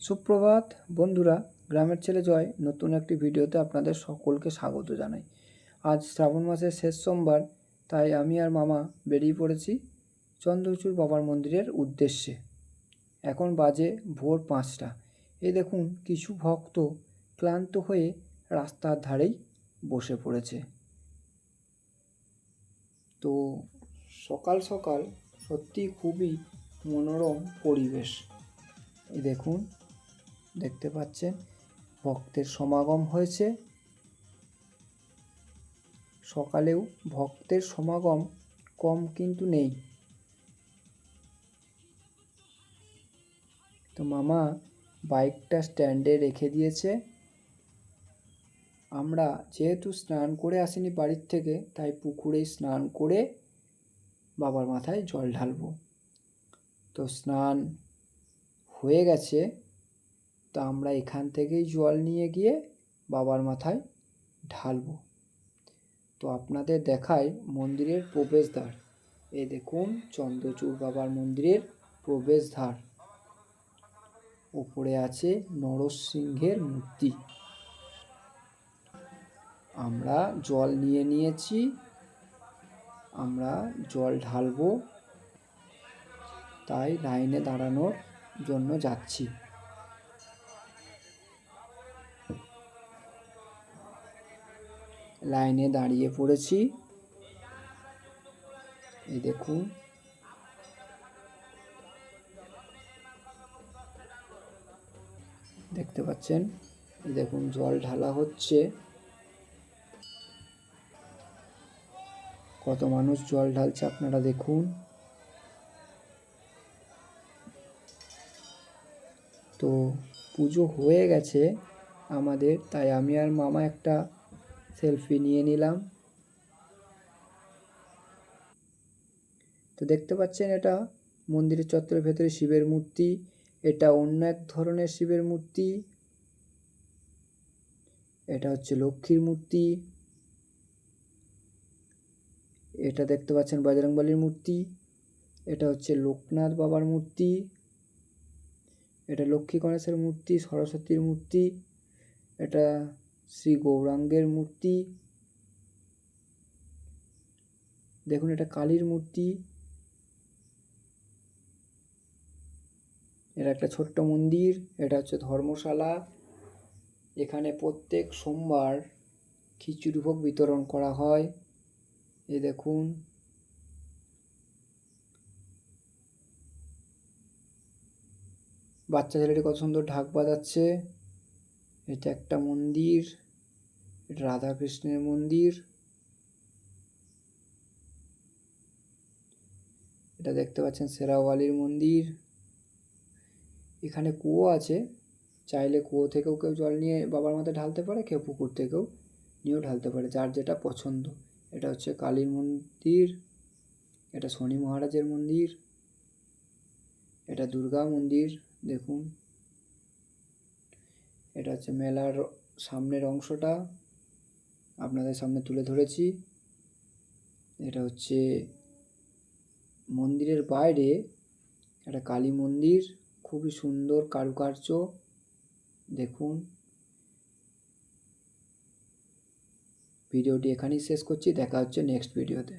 সুপ্রভাত, বন্ধুরা, গ্রামের ছেলে জয় নতুন একটি ভিডিওতে আপনাদের সকলকে স্বাগত জানাই। আজ শ্রাবণ মাসের শেষ সোমবার, তাই আমি আর মামা বেরিয়ে পড়েছি চন্দ্রচূড় বাবার মন্দিরের উদ্দেশ্যে। এখন বাজে ভোর পাঁচটা। এই দেখুন, কিছু ভক্ত ক্লান্ত হয়ে রাস্তার ধারেই বসে পড়েছে। তো সকাল সকাল সত্যি খুবই মনোরম পরিবেশ। দেখুন দেখতে পাচ্ছেন, ভক্তের সমাগম হয়েছে। সকালেও ভক্তের সমাগম কম কিন্তু নেই। তো মামা, বাইকটা স্ট্যান্ডে রেখে দিয়েছে। আমরা যেহেতু স্নান করে আসিনি বাড়ির থেকে, তাই পুকুরেই স্নান করে বাবার মাথায় জল ঢালবো। তো স্নান হয়ে গেছে। তা আমরা এখান থেকেই জল নিয়ে গিয়ে বাবার মাথায় ঢালবো। তো আপনাদের দেখায় মন্দিরের প্রবেশদ্বার। এ দেখুন চন্দ্রচূড় বাবার মন্দিরের প্রবেশদ্বার। উপরে আছে নরসিংহের মূর্তি। আমরা জল নিয়ে নিয়েছি। আমরা জল ঢালবো। তাই লাইনে দাঁড়ানোর জন্য যাচ্ছি। লাইনে দাঁড়িয়ে পড়েছি। এই দেখুন। দেখতে পাচ্ছেন? দেখুন, জল ঢালা হচ্ছে। কত মানুষ জল ঢালছে আপনারা দেখুন। তো পুজো হয়ে গেছে আমাদের, তাই আমি আর মামা একটা সেলফি নিয়ে নিলাম। তো দেখতে পাচ্ছেন এটা মন্দিরের চত্বরের ভেতরে শিবের মূর্তি। এটা অন্য এক ধরনের শিবের মূর্তি। এটা হচ্ছে লক্ষ্মীর মূর্তি। এটা দেখতে পাচ্ছেন বজরংবলীর মূর্তি। এটা হচ্ছে লোকনাথ বাবার মূর্তি। এটা লক্ষ্মী গণেশের মূর্তি, সরস্বতীর মূর্তি। এটা শ্রী গৌরাঙ্গের মূর্তি। দেখুন, এটা কালীর মূর্তি। এটা একটা ছোট্ট মন্দির, এটা হচ্ছে ধর্মশালা। এখানে প্রত্যেক সোমবার খিচুড়ি ভোগ বিতরণ করা হয়। এই দেখুন। বাচ্চা ছেলেটি কত সুন্দর ঢাক বাজাচ্ছে। এটা একটা মন্দির রাধাকৃষ্ণের মন্দির। এটা দেখতে পাচ্ছেন সেরাওয়ালির মন্দির। এখানে কুয়ো আছে, চাইলে কুয়ো থেকেও কেউ জল নিয়ে বাবার মাথায় ঢালতে পারে, কেউ পুকুর থেকেও নিয়েও ঢালতে পারে, যার যেটা পছন্দ। এটা হচ্ছে কালীর মন্দির, এটা শনি মহারাজের মন্দির, এটা দুর্গা মন্দির, দেখুন। এটা হচ্ছে মেলার সামনের অংশটা। আপনাদের সামনে তুলে ধরেছি। এটা হচ্ছে মন্দিরের বাইরে একটা কালী মন্দির। খুবই সুন্দর কারুকার্য। দেখুন। ভিডিওটি এখানেই শেষ করছি। দেখা হচ্ছে নেক্সট ভিডিওতে